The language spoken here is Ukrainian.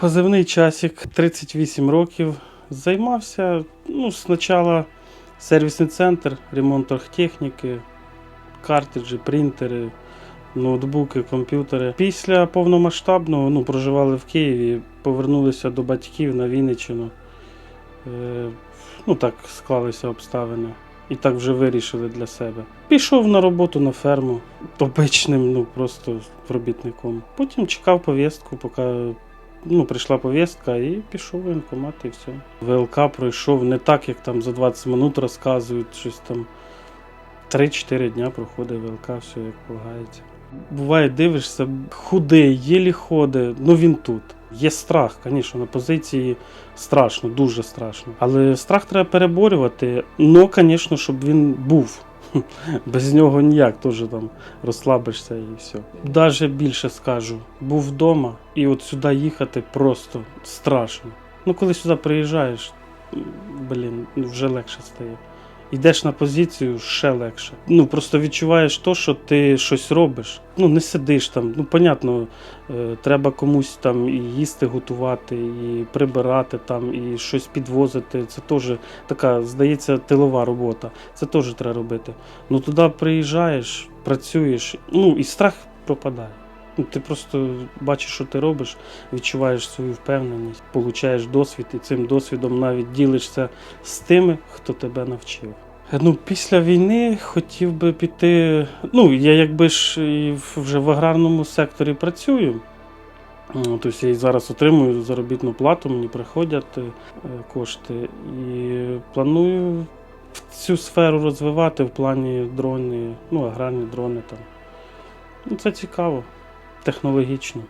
Позивний часик 38 років. Займався ну, спочатку сервісний центр, ремонт оргтехніки, картриджі, принтери, ноутбуки, комп'ютери. Після повномасштабного ну, проживали в Києві, повернулися до батьків на Вінниччину. Е, ну так склалися обставини. І так вже вирішили для себе. Пішов на роботу на ферму обичним, ну просто робітником. Потім чекав повістку, поки ну, прийшла повістка, і пішов в воєнкомат, і все. ВЛК пройшов не так, як там за 20 минут розказують, щось там 3-4 дня проходить ВЛК, все як полагається. Буває, дивишся, худий, єлі ходить, ну він тут. Є страх, звісно, на позиції страшно, дуже страшно. Але страх треба переборювати. Ну, звісно, щоб він був. Без нього ніяк теж там розслабишся і все. Даже більше скажу, був вдома, і от сюди їхати просто страшно. Ну, коли сюди приїжджаєш, блін, вже легше стає. Йдеш на позицію ще легше. Ну просто відчуваєш то, що ти щось робиш. Ну не сидиш там. Ну, понятно, е, треба комусь там і їсти готувати, і прибирати там, і щось підвозити. Це теж така, здається, тилова робота. Це теж треба робити. Ну туди приїжджаєш, працюєш, ну і страх пропадає. Ну, ти просто бачиш, що ти робиш, відчуваєш свою впевненість, получаєш досвід, і цим досвідом навіть ділишся з тими, хто тебе навчив. Ну, після війни хотів би піти. Ну, я якби ж вже в аграрному секторі працюю. Тобто я зараз отримую заробітну плату, мені приходять е, кошти. І планую цю сферу розвивати в плані дрони, ну, аграрні дрони там. Ну, це цікаво, технологічно.